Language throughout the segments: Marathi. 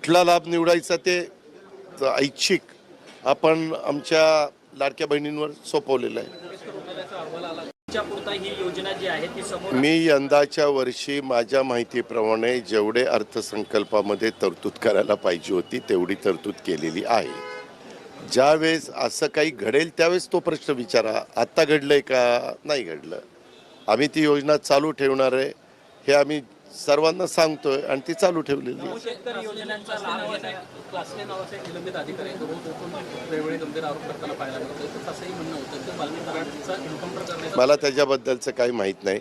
कुठला लाभ निवडायचा ते ऐच्छिक आपण आमच्या लाडक्या बहिणींवर सोपवलेलं आहे. मी यंदाच्या वर्षी माझ्या माहितीप्रमाणे जेवढे अर्थसंकल्पामध्ये तरतूद करायला पाहिजे होती तेवढी तरतूद केलेली आहे. ज्यावेळेस असं काही घडेल त्यावेळेस तो प्रश्न विचारा आत्ता घडलंय का? नाही घडलं. आम्ही ती योजना चालू ठेवणार आहे. हे आम्ही सर्वांना सांगतोय आणि ती चालू ठेवलेली मला त्याच्याबद्दलचं काही माहीत नाही.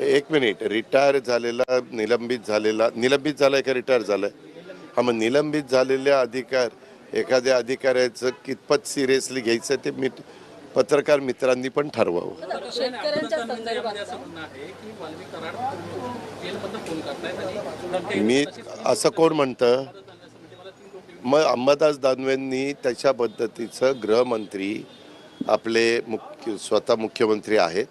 एक मिनिट. रिटायर झालेला निलंबित झालेला निलंबित झालाय का रिटायर झालाय? हा मग निलंबित झालेल्या अधिकार एखाद्या अधिकाऱ्याचं कितपत सिरियसली घ्यायचं ते मी पत्रकार मित्रांनी पण ठरवावं. मी असं कोण म्हणतं? मग अंबादास दानवेंनी त्याच्या पद्धतीचं गृहमंत्री आपले मुख्य स्वतः मुख्यमंत्री आहेत.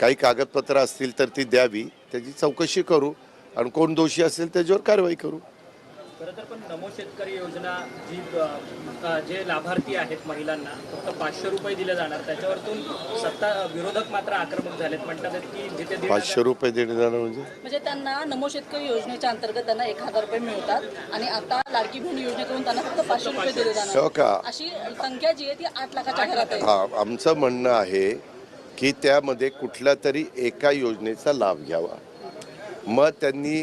काही कागदपत्र असतील तर ती द्यावी. त्याची चौकशी करू. आणि कोण दोषी असेल त्याच्यावर कारवाई करू. खरं तर पण नमो शेतकरी योजना जी जे लाभार्थी आहेत महिलांना फक्त पाचशे रुपये दिले जाणार. त्याच्यावरतून सत्ता विरोधक मात्र आक्रमक झालेत. म्हणतात की जिथे दीड पाचशे रुपये देणे जाणं म्हणजे? म्हणजे त्यांना नमो शेतकरी योजनेच्या अंतर्गत त्यांना एक हजार रुपये मिळतात आणि आता लाडकी बहीण योजनेकडून त्यांना फक्त पाचशे रुपये दिले हो जाणार. का? अशी संख्या जी आहे ती आठ लाखाच्या घरात आहे. हा आमचं म्हणणं आहे की त्यामध्ये कुठल्या तरी एका योजनेचा लाभ घ्यावा. मग त्यांनी